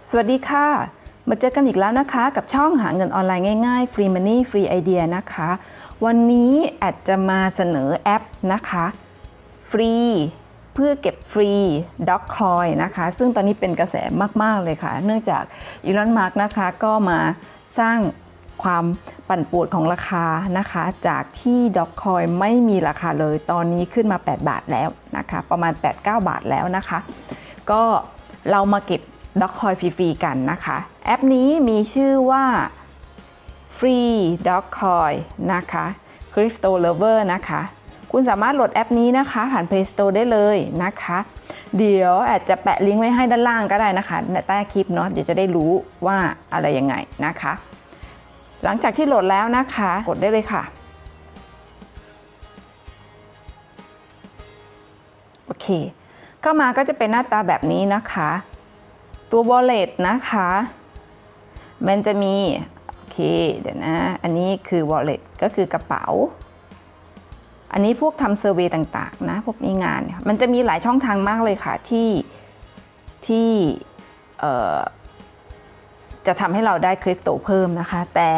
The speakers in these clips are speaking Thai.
สวัสดีค่ะ มาเจอกันอีกแล้วนะคะ กับช่องหาเงินออนไลน์ง่ายๆ Free Money Free Idea นะคะ วันนี้แอดจะมาเสนอแอปนะคะ ฟรี เพื่อเก็บฟรี Doc Coin นะคะ ซึ่งตอนนี้เป็นกระแสมาก ๆ เลยค่ะ เนื่องจากอีลอนมาร์กนะคะ ก็มาสร้างความปั่นป่วนของราคานะคะ จากที่ Doc Coin ไม่มีราคาเลย ตอนนี้ขึ้นมา 8 บาทแล้วนะคะ ประมาณ 8-9 บาทแล้วนะคะ ก็เรามาเก็บ ด็อกคอยฟรีๆกันนะคะ แอปนี้มีชื่อว่า Free Dog Coin นะคะ Crypto Lover นะคะ คุณสามารถโหลดแอปนี้นะคะ ผ่าน Play Store ได้เลยนะคะ เดี๋ยวอาจจะแปะลิงก์ไว้ให้ด้านล่างก็ได้นะคะในใต้คลิปเนาะเดี๋ยวจะได้รู้ว่าอะไรยังไงนะคะ หลังจากที่โหลดแล้วนะคะ กดได้เลยค่ะ โอเค เข้ามาก็จะเป็นหน้าตาแบบนี้นะคะ ตัว wallet นะคะ มันจะมี โอเค เดี๋ยวนะ อันนี้คือ wallet ก็คือกระเป๋า อันนี้พวกทำเซอร์เวยต่างๆนะ พวกนี้งาน มันจะมีหลายช่องทางมากเลยค่ะที่ที่จะทำให้เราได้คริปโตเพิ่มนะคะ แต่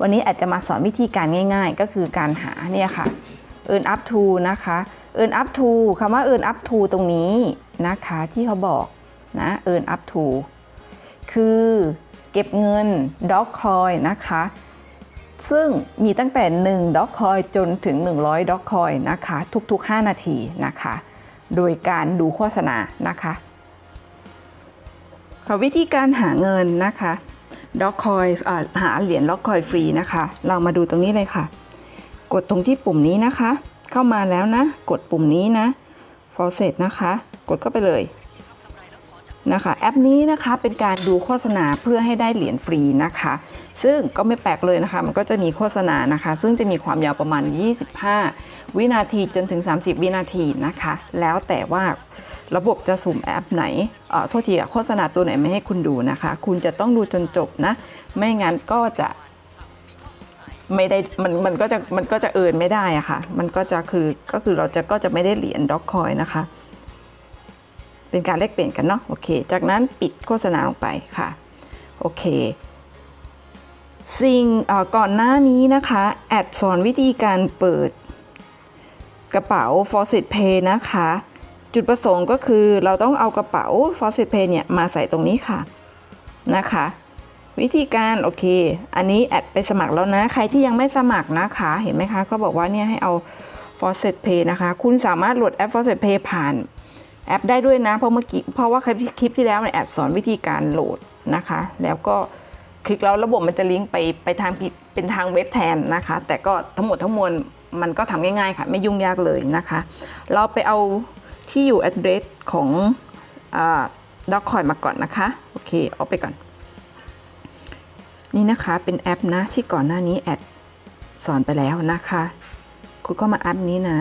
วันนี้อาจจะมาสอนวิธีการง่าย ๆ ก็คือการหาเนี่ยค่ะ earn up to นะคะ earn up to คำว่า earn up to ตรงนี้นะคะที่เขาบอก นะ earn up to คือเก็บเงิน dog coin นะคะ ซึ่งมีตั้งแต่1 dog coin จนถึง 100 dog coin นะคะ ทุก ๆ 5 นาทีนะคะ โดยการดูโฆษณานะคะวิธีการหาเงินนะคะด็อกคอยหาเหรียญล็อกคอยฟรีนะคะ เรามาดูตรงนี้เลยค่ะ กดตรงที่ปุ่มนี้นะคะ เข้ามาแล้วนะ กดปุ่มนี้นะ faucet นะคะ กดเข้าไปเลย นะคะแอปนี้นะคะเป็นการดูโฆษณาเพื่อให้ได้เหรียญฟรีนะคะ ซึ่งก็ไม่แปลกเลยนะคะ มันก็จะมีโฆษณานะคะ ซึ่งจะมีความยาวประมาณ 25 วินาทีจนถึง 30 วินาทีนะคะ แล้วแต่ว่าระบบจะสุ่มแอปไหนเอ่อโทษทีอะโฆษณาตัวไหนไม่ให้คุณดูนะคะ คุณจะต้องดูจนจบนะ ไม่งั้นก็จะไม่ได้มันมันก็จะมันก็จะเอินไม่ได้อะค่ะ มันก็จะคือก็คือเราจะก็จะไม่ได้เหรียญด็อกคอยนะคะ เป็นการแลกเปลี่ยนกันเนาะโอเค จากนั้นปิดโฆษณาลงไปค่ะโอเคสิ่งก่อนหน้านี้นะคะ แอดสอนวิธีการเปิดกระเป๋า Faucet Pay นะคะ จุดประสงค์ก็คือเราต้องเอากระเป๋า Faucet Pay เนี่ยมาใส่ตรงนี้ค่ะนะคะ วิธีการโอเค อันนี้แอดไปสมัครแล้วนะ ใครที่ยังไม่สมัครนะคะเห็นไหมคะเขาบอกว่าเนี่ยให้เอา Faucet Pay นะคะ คุณสามารถโหลดแอป Faucet Pay ผ่าน แอปได้ด้วยนะ เพราะเมื่อกี้เพราะว่าคลิปคลิปที่แล้วเนี่ยแอดสอนวิธีการโหลดนะคะ แล้วก็คลิกแล้วระบบมันจะลิงก์ไปไปทางเป็นทางเว็บแทนนะคะ แต่ก็ทั้งหมดทั้งมวลมันก็ทำง่ายๆค่ะ ไม่ยุ่งยากเลยนะคะ เราไปเอาที่อยู่ address ของด็อกคอยมาก่อนนะคะ โอเคเอาไปก่อน นี่นะคะเป็นแอปนะที่ก่อนหน้านี้แอดสอนไปแล้วนะคะ คุณก็มาแอปนี้นะ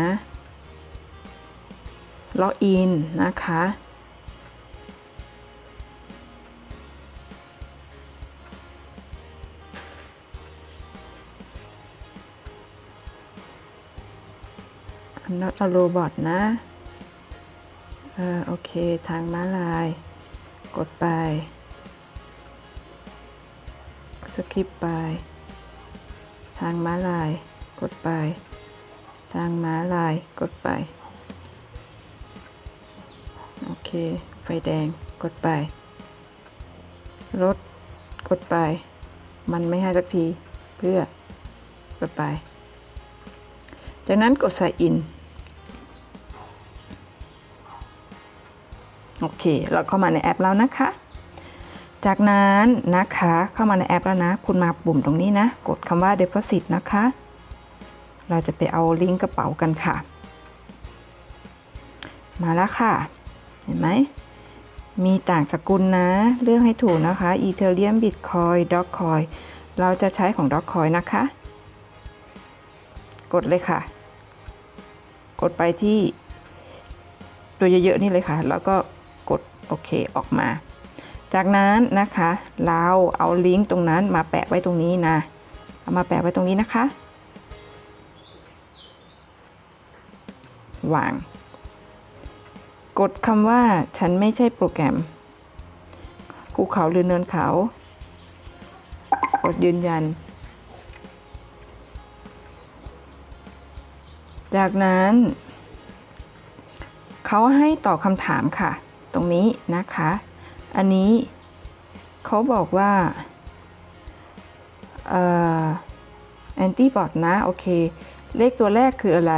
ล็อกอินนะคะ I'm not a robot นะเออโอเค ทางม้าลาย กดไปสคิปไป ทางม้าลาย กดไป ทางม้าลาย กดไป เค ไฟแดงกดไป รถกดไป มันไม่ให้สักทีเพื่อกดไป จากนั้นกดใส่อิน โอเค เราเข้ามาในแอปแล้วนะคะ จากนั้นนะคะเข้ามาในแอปแล้วนะ คุณมาปุ่มตรงนี้นะ กดคำว่า deposit นะคะ เราจะไปเอาลิงก์กระเป๋ากันค่ะ มาแล้วค่ะ ห็นไหม มีต่างสกุลนะ เลือกให้ถูกนะคะ Ethereum Bitcoin Dogecoin เราจะใช้ของ Dogecoin นะคะ กดเลยค่ะ กดไปที่ตัวเยอะๆนี่เลยค่ะ แล้วก็กดโอเคออกมา จากนั้นนะคะ เราเอาลิงก์ตรงนั้นมาแปะไว้ตรงนี้นะ เอามาแปะไว้ตรงนี้นะคะวาง กดคำว่าฉันไม่ใช่โปรแกรม ภูเขาหรือเนินเขา กดยืนยัน จากนั้น เขาให้ตอบคำถามค่ะ ตรงนี้นะคะ อันนี้เขาบอกว่าแอนตี้บอดนะ โอเค เลขตัวแรกคืออะไร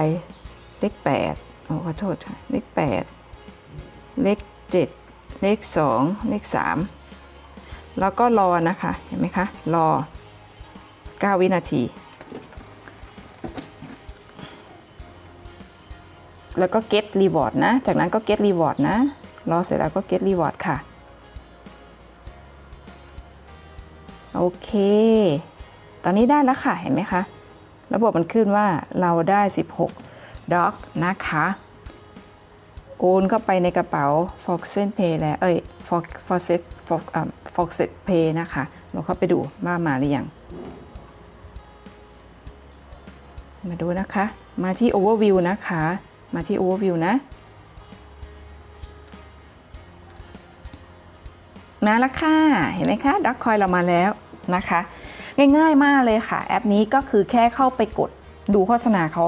เลข8อ๋อขอโทษค่ะ เลข 8 เลข 7 เลข 2 เลข 3 แล้วก็รอนะคะ เห็นไหมคะ รอ 9 วินาที แล้วก็ get reward นะ จากนั้นก็ get reward นะ รอเสร็จแล้วก็ get reward ค่ะ โอเค ตอนนี้ได้แล้วค่ะ เห็นไหมคะ ระบบมันขึ้นว่าเราได้ 16ด็อกนะคะ โอนเข้าไปในกระเป๋า Foxen Pay แล้วเอ้ย Fox Foxet Fox อ่า Foxet Pay นะคะเราเข้าไปดูว่ามาหรือยัง มาดูนะคะ มาที่ Overview นะคะ มาที่ Overview นะมาแล้วค่ะ เห็นไหมคะด็อกคอยเรามาแล้วนะคะ ง่ายๆมากเลยค่ะ แอปนี้ก็คือแค่เข้าไปกดดูโฆษณาเขา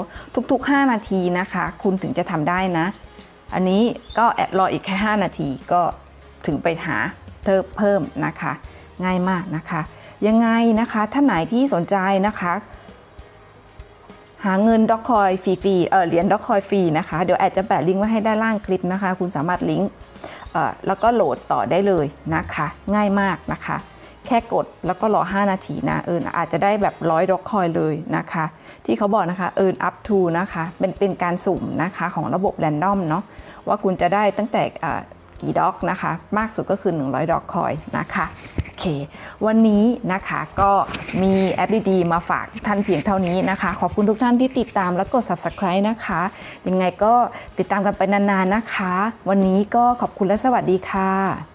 ทุก ๆ 5 นาทีนะคะ คุณถึงจะทำได้นะ อันนี้ก็แอดรออีกแค่ 5 นาทีก็ถึงไปหาเพิ่มเพิ่มนะคะ ง่ายมากนะคะ ยังไงนะคะท่านไหนที่สนใจนะคะ หาเงินด็อกคอยฟรีๆเออเหรียญด็อกคอยฟรีนะคะ เดี๋ยวแอดจะแปะลิงก์ไว้ให้ด้านล่างคลิปนะคะ คุณสามารถลิงก์เออแล้วก็โหลดต่อได้เลยนะคะ ง่ายมากนะคะ แค่กดแล้วก็รอ 5 นาทีนะเอินอาจจะได้แบบร้อยด็อกคอยเลยนะคะ ที่เขาบอกนะคะเอิน up to นะคะเป็นเป็นการสุ่มนะคะของระบบแรนดอมเนาะ ว่าคุณจะได้ตั้งแต่กี่ด็อกนะคะ มากสุดก็คือ 100ด็อกคอยนะคะโอเค วันนี้นะคะก็มีแอปดีๆมาฝากท่านเพียงเท่านี้นะคะ ขอบคุณทุกท่านที่ติดตามและกด subscribe นะคะ ยังไงก็ติดตามกันไปนานๆนะคะ วันนี้ก็ขอบคุณและสวัสดีค่ะ